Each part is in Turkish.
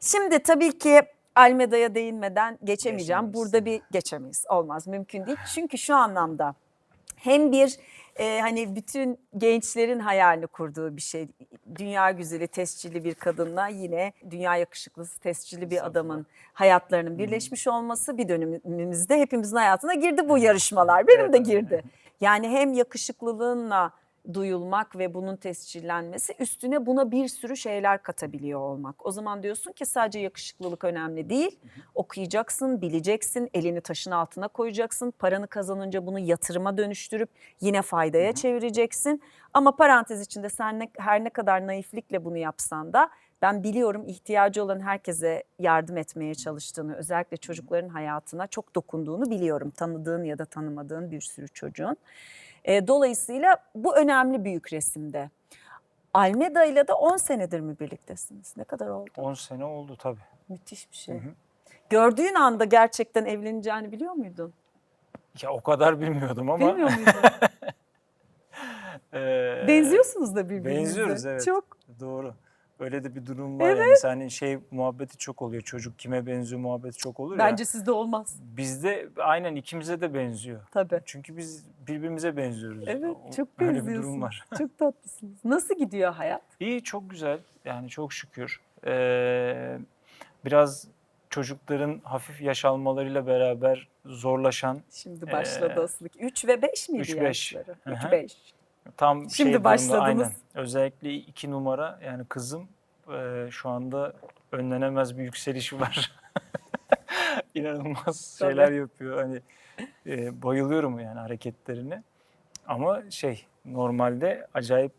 Şimdi tabii ki Almeda'ya değinmeden geçemeyeceğim. Geçemeyiz. Burada bir geçemeyiz. Olmaz, mümkün değil. Çünkü şu anlamda hem bir e, hani bütün gençlerin hayalini kurduğu bir şey. Dünya güzeli, tescilli bir kadınla yine dünya yakışıklısı, tescilli bir adamın hayatlarının birleşmiş olması bir dönemimizde hepimizin hayatına girdi bu yarışmalar. Benim de girdi. Yani hem yakışıklılığınla duyulmak ve bunun tescillenmesi üstüne buna bir sürü şeyler katabiliyor olmak. O zaman diyorsun ki sadece yakışıklılık önemli değil. Okuyacaksın, bileceksin, elini taşın altına koyacaksın. Paranı kazanınca bunu yatırıma dönüştürüp yine faydaya çevireceksin. Ama parantez içinde sen ne, her ne kadar naiflikle bunu yapsan da ben biliyorum ihtiyacı olan herkese yardım etmeye çalıştığını, özellikle çocukların hayatına çok dokunduğunu biliyorum. Tanıdığın ya da tanımadığın bir sürü çocuğun. E, dolayısıyla bu önemli büyük resimde. Almeda ile de 10 senedir mi birliktesiniz? Ne kadar oldu? 10 sene oldu tabii. Müthiş bir şey. Gördüğün anda gerçekten evleneceğini biliyor muydun? Ya o kadar bilmiyordum ama. Bilmiyor muydun? eee, Benziyorsunuz da birbirinize. Benziyoruz evet. Çok. Doğru. Öyle de bir durum var. Yani Mesela hani şey muhabbeti çok oluyor. Çocuk kime benziyor muhabbeti çok olur ya. Bence sizde olmaz. Bizde aynen ikimize de benziyor. Tabii. Çünkü biz birbirimize benziyoruz. Evet O- çok Öyle bir benziyorsunuz. durum var. Çok tatlısınız. Nasıl gidiyor hayat? İyi çok güzel. Yani çok şükür. Ee, biraz çocukların hafif yaş almalarıyla beraber zorlaşan Şimdi başladı Ee, asılık. 3 ve 5 miydi üç, beş. yaşları? Hı hı. 3-5. Tam Şimdi şey durumda, başladınız. Aynen. Özellikle iki numara yani kızım e, şu anda önlenemez bir yükselişi var. İnanılmaz Tabii. şeyler yapıyor. Hani e, bayılıyorum yani hareketlerine. Ama şey normalde acayip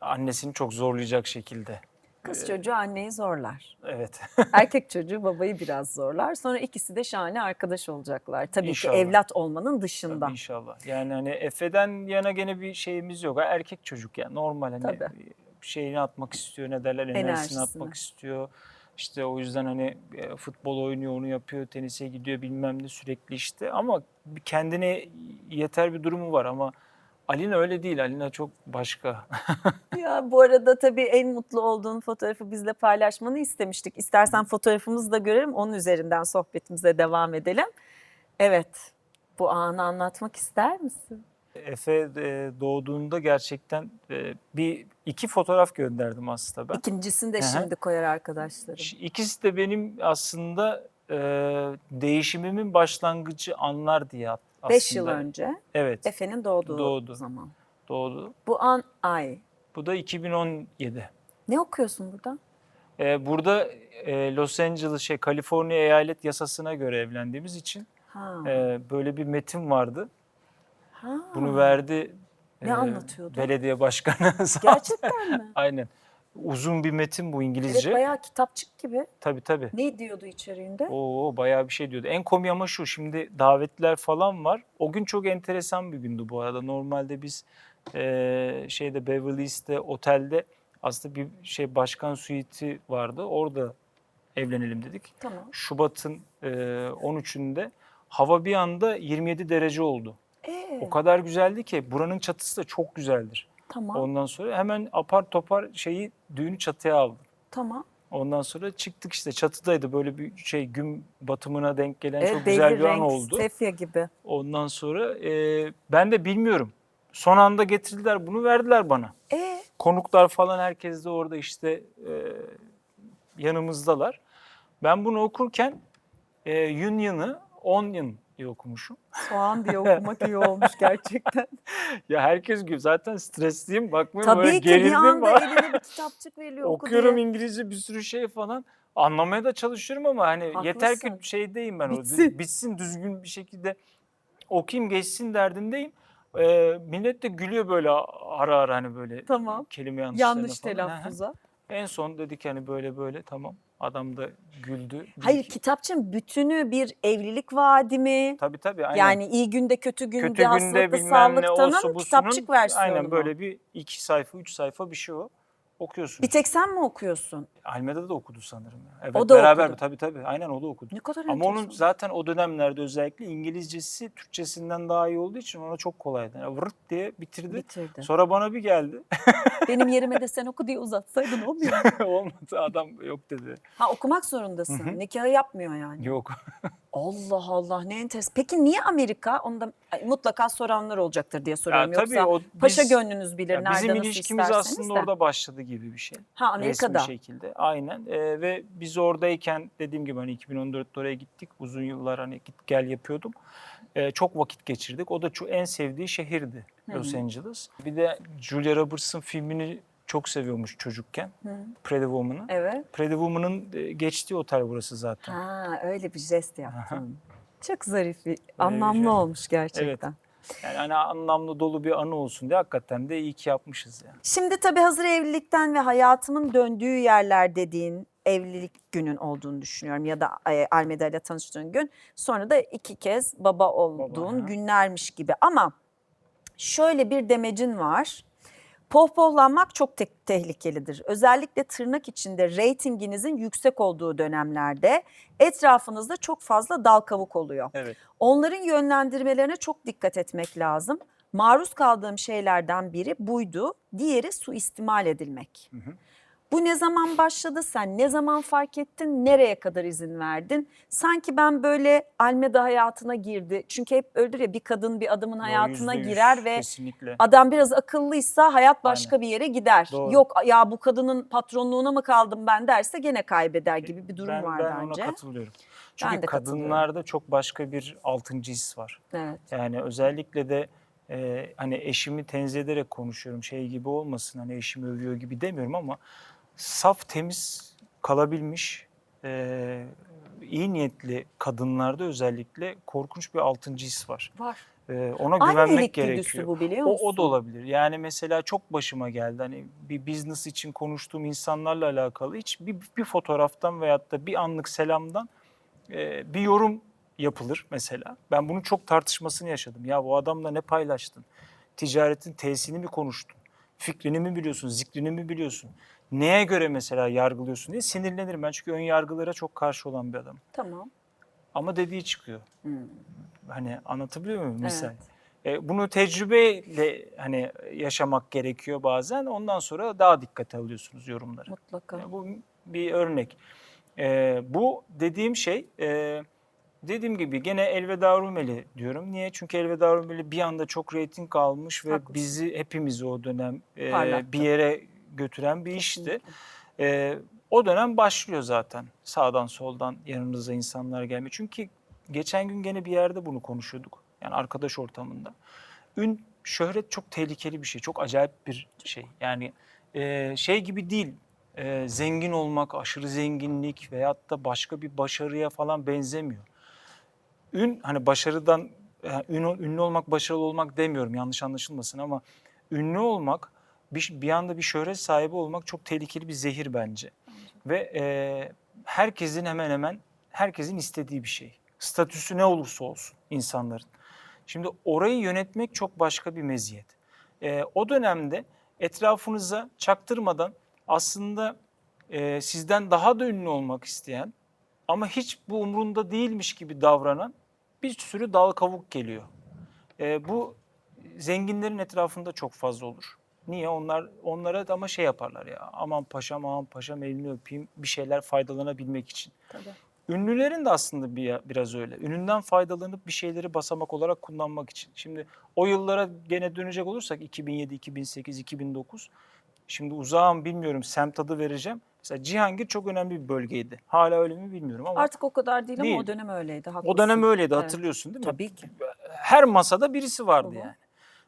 annesini çok zorlayacak şekilde. Kız çocuğu anneyi zorlar. Evet. Erkek çocuğu babayı biraz zorlar. Sonra ikisi de şahane arkadaş olacaklar. Tabii İnşallah. ki evlat olmanın dışında. Tabii inşallah. Yani hani Efe'den yana gene bir şeyimiz yok. Erkek çocuk yani normal hani Tabii. şeyini atmak istiyor ne derler enerjisini Enerjisini. atmak istiyor. İşte o yüzden hani e, futbol oynuyor onu yapıyor tenise gidiyor bilmem ne sürekli işte ama kendine yeter bir durumu var ama Alina öyle değil. Alina çok başka. Ya bu arada tabii en mutlu olduğun fotoğrafı bizle paylaşmanı istemiştik. İstersen fotoğrafımızı da görelim. Onun üzerinden sohbetimize devam edelim. Evet. Bu anı anlatmak ister misin? Efe e, doğduğunda gerçekten e, bir iki fotoğraf gönderdim aslında ben. İkincisini de Hı hı. şimdi koyar arkadaşlarım. İkisi de benim aslında e, değişimimin başlangıcı anlar diye at- aslında. 5 yıl önce Evet Efe'nin doğduğu Doğdu. zaman. doğdu. Bu an ay. Bu da 2017. Ne okuyorsun burada? E, burada e, Los Angeles şey Kaliforniya eyalet yasasına göre evlendiğimiz için Ha. e, böyle bir metin vardı. ha. Bunu verdi Ne anlatıyordu? belediye başkanı. Gerçekten mi? Aynen. Uzun bir metin bu Evet İngilizce. bayağı kitapçık gibi. Tabii tabii. Ne diyordu içeriğinde? Oo bayağı bir şey diyordu. En komik ama şu şimdi davetliler falan var. O gün çok enteresan bir gündü bu arada. Normalde biz eee, şeyde Beverly Hills'te otelde aslında bir şey başkan suiti vardı. Orada evlenelim dedik. Tamam. Şubat'ın eee, 13'ünde hava bir anda 27 derece oldu. Ee, O kadar güzeldi ki buranın çatısı da çok güzeldir. Tamam. Ondan sonra hemen apar topar şeyi düğünü çatıya aldım. Tamam. Ondan sonra çıktık işte çatıdaydı böyle bir şey gün batımına denk gelen Evet, çok güzel bir an renk, oldu. Sefya gibi. Ondan sonra e, ben de bilmiyorum. Son anda getirdiler bunu verdiler bana. Ee, Konuklar falan herkes de orada işte e, yanımızdalar. Ben bunu okurken e, Union'ı Onion diye okumuşum. soğan diye okumak iyi olmuş gerçekten. Ya herkes gibi zaten stresliyim bakmıyorum böyle Tabii ki bir gerildim anda var. eline bir kitapçık veriliyor. oku Okuyorum diye. İngilizce bir sürü şey falan. Anlamaya da çalışıyorum ama hani yeter ki Haklısın. şeydeyim ben. o, Bitsin. bitsin düzgün bir şekilde okuyayım geçsin derdindeyim. Ee, millet de gülüyor böyle ara ara hani böyle Tamam. kelime yanlışlarına Yanlış falan. telaffuza. En son dedik hani böyle böyle tamam. Adam da güldü. Hayır ki- kitapçığın bütünü bir evlilik vaadi mi? Tabii tabii aynen. Yani iyi günde kötü günde Kötü günde hastalıkta ne sağlıktanın bu kitapçık versiyonu Aynen böyle bir iki sayfa üç sayfa bir şey o. okuyorsunuz. Bir tek sen mi okuyorsun? Almeda'da da okudu sanırım. Evet, O da beraber okudu. tabii tabii. Aynen o da okudu. Ne kadar Ama onun enteresan. zaten o dönemlerde özellikle İngilizcesi Türkçesinden daha iyi olduğu için ona çok kolaydı. Yani vırt diye bitirdi. bitirdi. Sonra bana bir geldi. Benim yerime de sen oku diye uzatsaydın olmuyor. mu? Olmadı adam yok dedi. Ha okumak zorundasın. Nikahı yapmıyor yani. Yok. Allah Allah ne enteresan. Peki niye Amerika? Onu da ay, mutlaka soranlar olacaktır diye soruyorum. Ya tabii Yoksa o paşa biz- gönlünüz bilir Ya nerede bizim nasıl ilişkimiz isterseniz aslında de. orada başladı gibi bir şey. Ha Amerika'da. Resmi şekilde. Aynen. Ee, ve biz oradayken dediğim gibi hani 2014'te oraya gittik. Uzun yıllar hani git gel yapıyordum. Ee, çok vakit geçirdik. O da çok en sevdiği şehirdi Los Angeles. Bir de Julia Roberts'ın filmini çok seviyormuş çocukken. Pretty Woman'ı. Evet. Pretty Woman'ın e, geçtiği otel burası zaten. Ha öyle bir jest yaptın. Çok zarif bir, şey. anlamlı olmuş gerçekten. Yani hani anlamlı dolu bir anı olsun diye hakikaten de iyi ki yapmışız yani. Şimdi tabii hazır evlilikten ve hayatımın döndüğü yerler dediğin evlilik günün olduğunu düşünüyorum ya da e, Almeda ile tanıştığın gün. Sonra da iki kez baba olduğun hı. günlermiş gibi ama şöyle bir demecin var. Pohpohlanmak çok te- tehlikelidir. Özellikle tırnak içinde reytinginizin yüksek olduğu dönemlerde etrafınızda çok fazla dal kavuk oluyor. Evet. Onların yönlendirmelerine çok dikkat etmek lazım. Maruz kaldığım şeylerden biri buydu. Diğeri suistimal edilmek. Bu ne zaman başladı? Sen ne zaman fark ettin? Nereye kadar izin verdin? Sanki ben böyle Almeda hayatına girdi. Çünkü hep öldür ya bir kadın bir adamın hayatına yüzde yüz, girer ve kesinlikle. adam biraz akıllıysa hayat başka bir yere gider. Doğru. Yok ya bu kadının patronluğuna mı kaldım ben derse gene kaybeder gibi bir durum ben, var ben bence. ona katılıyorum. Çünkü katılıyorum. kadınlarda çok başka bir altıncı his var. Evet. Yani özellikle de e, hani eşimi tenzih ederek konuşuyorum şey gibi olmasın hani eşimi övüyor gibi demiyorum ama saf temiz kalabilmiş e, iyi niyetli kadınlarda özellikle korkunç bir altıncı his var. Var. E, ona Aynı güvenmek gerekiyor. bu biliyor O, musun? o da olabilir. Yani mesela çok başıma geldi. Hani bir business için konuştuğum insanlarla alakalı hiç bir, bir fotoğraftan veyahut da bir anlık selamdan e, bir yorum yapılır mesela. Ben bunun çok tartışmasını yaşadım. Ya bu adamla ne paylaştın? Ticaretin tesisini mi konuştun? Fikrini mi biliyorsun? Zikrini mi biliyorsun? Neye göre mesela yargılıyorsun diye sinirlenirim ben. Çünkü ön yargılara çok karşı olan bir adam. Tamam. Ama dediği çıkıyor. Hani anlatabiliyor muyum misal? Evet. E, bunu tecrübeyle hani yaşamak gerekiyor bazen. Ondan sonra daha dikkate alıyorsunuz yorumları. Mutlaka. Yani bu bir örnek. E, bu dediğim şey e, dediğim gibi gene Elveda Rumeli diyorum. Niye? Çünkü Elveda Rumeli bir anda çok reyting almış ve Haklısın. bizi hepimizi o dönem e, Parlattı. bir yere götüren bir işti. Ee, o dönem başlıyor zaten sağdan soldan yanınıza insanlar gelmeye. Çünkü geçen gün gene bir yerde bunu konuşuyorduk. Yani arkadaş ortamında. Ün, şöhret çok tehlikeli bir şey. Çok acayip bir şey. Yani e, şey gibi değil. e, zengin olmak, aşırı zenginlik veyahut da başka bir başarıya falan benzemiyor. Ün hani başarıdan yani ün- ünlü olmak, başarılı olmak demiyorum yanlış anlaşılmasın ama ünlü olmak bir, bir anda bir şöhret sahibi olmak çok tehlikeli bir zehir bence. Ve e, herkesin hemen hemen herkesin istediği bir şey. Statüsü ne olursa olsun insanların. Şimdi orayı yönetmek çok başka bir meziyet. E, o dönemde etrafınıza çaktırmadan aslında e, sizden daha da ünlü olmak isteyen ama hiç bu umrunda değilmiş gibi davranan bir sürü dal kavuk geliyor. E, bu zenginlerin etrafında çok fazla olur. Niye? Onlar onlara da ama şey yaparlar ya. Aman paşam, aman paşam elini öpeyim bir şeyler faydalanabilmek için. Tabii. Ünlülerin de aslında bir, biraz öyle. Ününden faydalanıp bir şeyleri basamak olarak kullanmak için. Şimdi o yıllara gene dönecek olursak 2007, 2008, 2009. Şimdi uzağım bilmiyorum semt adı vereceğim. Mesela Cihangir çok önemli bir bölgeydi. Hala öyle mi bilmiyorum ama Artık o kadar değil, ama Değil. o dönem öyleydi. o haklısın. dönem öyleydi Evet. hatırlıyorsun değil mi? Tabii ki. Her masada birisi vardı Hı hı. yani.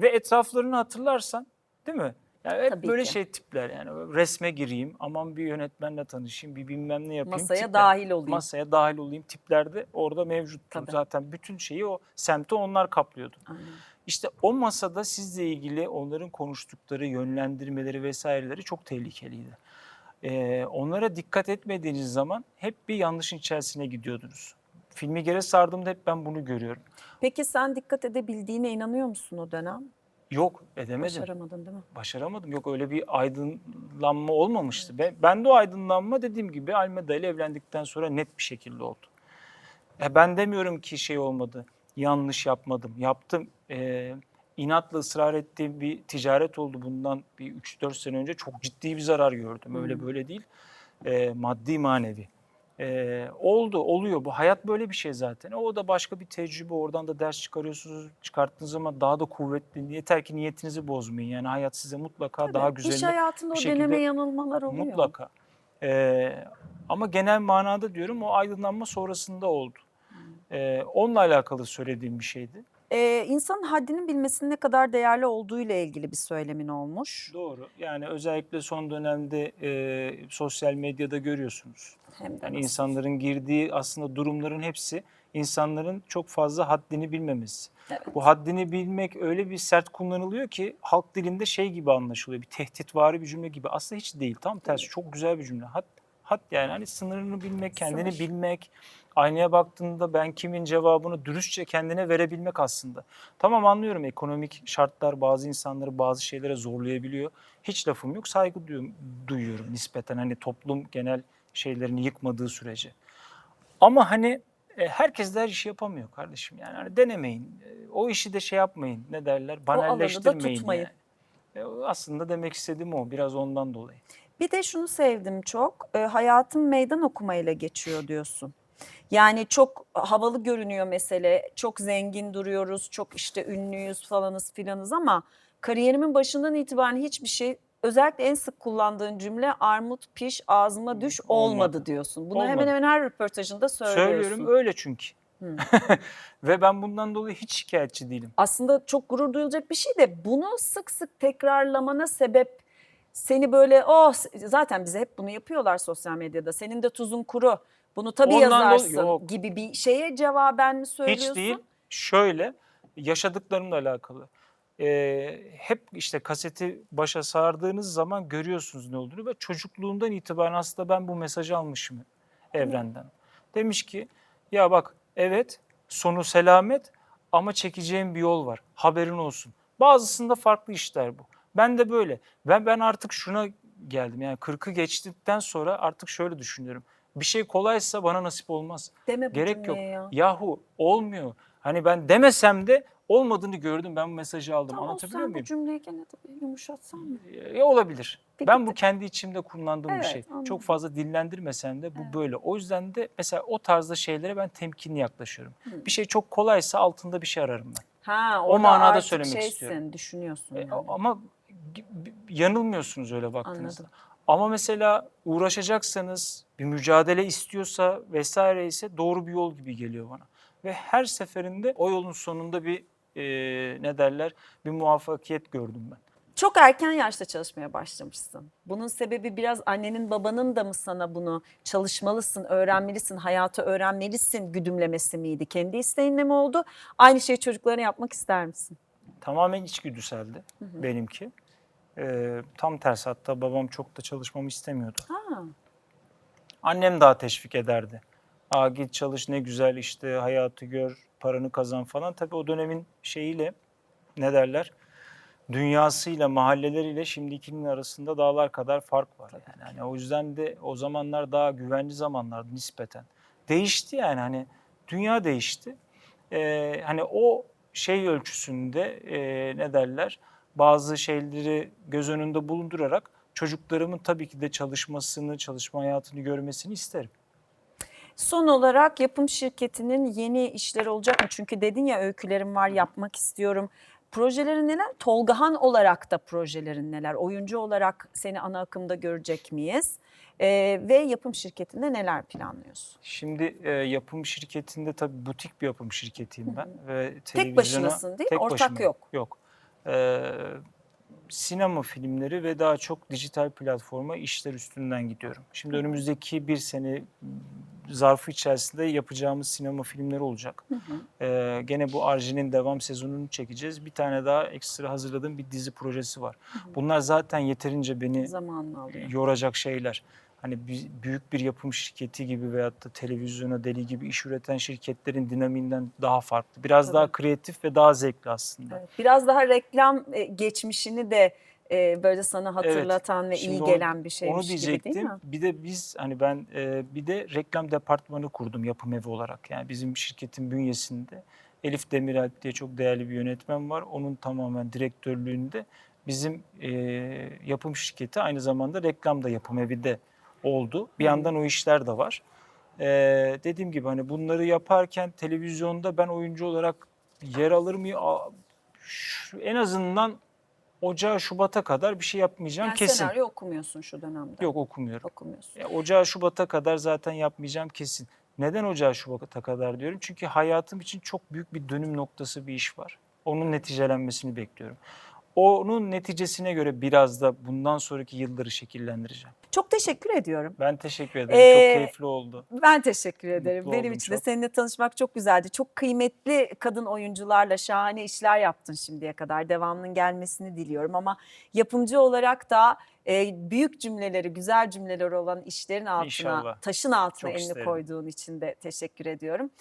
Ve etraflarını hatırlarsan değil mi? Yani hep Tabii böyle ki. şey tipler yani resme gireyim, aman bir yönetmenle tanışayım, bir bilmem ne yapayım. Masaya tipler. dahil olayım. Masaya dahil olayım tiplerde orada mevcuttu. Tabii. Zaten bütün şeyi o semti onlar kaplıyordu. Aynen. İşte o masada sizle ilgili onların konuştukları yönlendirmeleri vesaireleri çok tehlikeliydi. Ee, onlara dikkat etmediğiniz zaman hep bir yanlışın içerisine gidiyordunuz. Filmi geri sardığımda hep ben bunu görüyorum. Peki sen dikkat edebildiğine inanıyor musun o dönem? Yok edemedim. Başaramadın değil mi? Başaramadım. Yok öyle bir aydınlanma olmamıştı. Ben, ben de o aydınlanma dediğim gibi Almeda ile evlendikten sonra net bir şekilde oldu. E ben demiyorum ki şey olmadı. Yanlış yapmadım. Yaptım. E, inatla ısrar ettiğim bir ticaret oldu bundan bir 3-4 sene önce. Çok ciddi bir zarar gördüm. Öyle böyle değil. E, maddi manevi. E, oldu, oluyor. Bu hayat böyle bir şey zaten. O da başka bir tecrübe. Oradan da ders çıkarıyorsunuz. Çıkarttığınız zaman daha da kuvvetli. Yeter ki niyetinizi bozmayın. Yani hayat size mutlaka daha Tabii, İş güzel hayatında bir o deneme yanılmalar oluyor. Mutlaka. Ee, ama genel manada diyorum o aydınlanma sonrasında oldu. Ee, onunla alakalı söylediğim bir şeydi. Ee, insanın haddinin bilmesinin ne kadar değerli olduğu ile ilgili bir söylemin olmuş. Doğru. Yani özellikle son dönemde e, sosyal medyada görüyorsunuz. Hem de Yani nasıl. insanların girdiği aslında durumların hepsi insanların çok fazla haddini bilmemesi. Evet. Bu haddini bilmek öyle bir sert kullanılıyor ki halk dilinde şey gibi anlaşılıyor. Bir tehditvari bir cümle gibi. Aslında hiç değil. Tam tersi çok güzel bir cümle. Had, had yani hani sınırını bilmek, kendini Sınır. bilmek. Aynaya baktığında ben kimin cevabını dürüstçe kendine verebilmek aslında. Tamam anlıyorum ekonomik şartlar bazı insanları bazı şeylere zorlayabiliyor. Hiç lafım yok. Saygı duyuyorum, nispeten hani toplum genel şeylerini yıkmadığı sürece. Ama hani e, herkes de her işi yapamıyor kardeşim. Yani hani denemeyin. E, O işi de şey yapmayın. Ne derler? alanı da Banalleştirmeyin. tutmayın. Yani. E, Aslında demek istediğim o. Biraz ondan dolayı. Bir de şunu sevdim çok. E, hayatım meydan okumayla geçiyor diyorsun. Yani çok havalı görünüyor mesele. Çok zengin duruyoruz, çok işte ünlüyüz falanız filanız ama kariyerimin başından itibaren hiçbir şey özellikle en sık kullandığın cümle armut piş ağzıma düş olmadı, Olmadı. diyorsun. Bunu Olmadı. hemen hemen her röportajında söylüyorsun. Söylüyorum öyle çünkü. Hı. Ve ben bundan dolayı hiç şikayetçi değilim. aslında çok gurur duyulacak bir şey de bunu sık sık tekrarlamana sebep seni böyle oh zaten bize hep bunu yapıyorlar sosyal medyada. Senin de tuzun kuru. Bunu tabii Ondan dolayı- yazarsın yok. gibi bir şeye cevaben mi söylüyorsun? Hiç değil. Şöyle yaşadıklarımla alakalı. Ee, hep işte kaseti başa sardığınız zaman görüyorsunuz ne olduğunu ve çocukluğundan itibaren aslında ben bu mesajı almışım evrenden. Demiş ki ya bak evet sonu selamet ama çekeceğim bir yol var haberin olsun. Bazısında farklı işler bu. Ben de böyle. Ben ben artık şuna geldim yani 40'ı geçtikten sonra artık şöyle düşünüyorum. Bir şey kolaysa bana nasip olmaz. Deme bu Gerek yok. cümleyi ya. Yahu olmuyor. Hani ben demesem de olmadığını gördüm. Ben bu mesajı aldım. Tamam Anlatabiliyor sen bu muyum? cümleyi gene de bir yumuşatsan mı? E, olabilir. Peki ben bu kendi içimde kullandığım bir Evet, şey. anladım. Çok fazla dillendirmesem de bu böyle. O yüzden de mesela o tarzda şeylere ben temkinli yaklaşıyorum. Bir şey çok kolaysa altında bir şey ararım ben. Ha, O manada artık söylemek istiyorum. düşünüyorsun E, yani. Ama yanılmıyorsunuz öyle baktığınızda. Anladım. Ama mesela uğraşacaksanız, bir mücadele istiyorsa vesaire ise doğru bir yol gibi geliyor bana. Ve her seferinde o yolun sonunda bir e, ne derler bir muvaffakiyet gördüm ben. Çok erken yaşta çalışmaya başlamışsın. Bunun sebebi biraz annenin babanın da mı sana bunu çalışmalısın, öğrenmelisin, hayatı öğrenmelisin güdümlemesi miydi? Kendi isteğinle mi oldu? Aynı şeyi çocuklarına yapmak ister misin? Tamamen içgüdüseldi benimki. E, tam tersi hatta babam çok da çalışmamı istemiyordu. Ha, Annem daha teşvik ederdi. Aa git çalış ne güzel işte hayatı gör, paranı kazan falan. Tabii o dönemin şeyiyle ne derler? Dünyasıyla, mahalleleriyle şimdikinin arasında dağlar kadar fark var. Yani hani o yüzden de o zamanlar daha güvenli zamanlardı nispeten. Değişti yani hani dünya değişti. Ee, hani o şey ölçüsünde e, ne derler? Bazı şeyleri göz önünde bulundurarak çocuklarımın tabii ki de çalışmasını, çalışma hayatını görmesini isterim. Son olarak yapım şirketinin yeni işleri olacak mı? Çünkü dedin ya öykülerim var yapmak istiyorum. Projelerin neler? Tolgahan olarak da projelerin neler? Oyuncu olarak seni ana akımda görecek miyiz? Ee, ve yapım şirketinde neler planlıyorsun? Şimdi e, yapım şirketinde tabii butik bir yapım şirketiyim ben ve Tek başınasın değil mi? Ortak başıma- yok. Yok. Ee, sinema filmleri ve daha çok dijital platforma işler üstünden gidiyorum. Şimdi önümüzdeki bir sene zarfı içerisinde yapacağımız sinema filmleri olacak. Ee, gene bu Arjin'in devam sezonunu çekeceğiz. Bir tane daha ekstra hazırladığım bir dizi projesi var. Bunlar zaten yeterince beni yoracak şeyler. Hani büyük bir yapım şirketi gibi veyahut da televizyona deli gibi iş üreten şirketlerin dinamiğinden daha farklı. Biraz Tabii. daha kreatif ve daha zevkli aslında. Evet, Biraz daha reklam e, geçmişini de e, böyle sana hatırlatan ve Şimdi iyi gelen bir Onu şeymiş gibi diyecektim. değil mi? Bir de biz hani ben e, bir de reklam departmanı kurdum yapım evi olarak. Yani bizim şirketin bünyesinde Elif Demiralp diye çok değerli bir yönetmen var. Onun tamamen direktörlüğünde bizim e, yapım şirketi aynı zamanda reklam da yapım evi de oldu. Bir yandan o işler de var. E, dediğim gibi hani bunları yaparken televizyonda ben oyuncu olarak yer alır mıyım? Şu- En azından Ocağı Şubat'a kadar bir şey yapmayacağım Yani kesin. senaryo okumuyorsun şu dönemde. Yok okumuyorum. Okumuyorsun. Ya, Ocağı Şubat'a kadar zaten yapmayacağım kesin. Neden Ocağı Şubat'a kadar diyorum? Çünkü hayatım için çok büyük bir dönüm noktası bir iş var. Onun neticelenmesini bekliyorum. Onun neticesine göre biraz da bundan sonraki yılları şekillendireceğim. Çok teşekkür ediyorum. Ben teşekkür ederim. Ee, çok keyifli oldu. Ben teşekkür ederim. Mutlu Benim için de seninle tanışmak çok güzeldi. Çok kıymetli kadın oyuncularla şahane işler yaptın şimdiye kadar. Devamının gelmesini diliyorum ama yapımcı olarak da e, büyük cümleleri, güzel cümleler olan işlerin altına, İnşallah. taşın altına Çok elini isterim. koyduğun için de teşekkür ediyorum.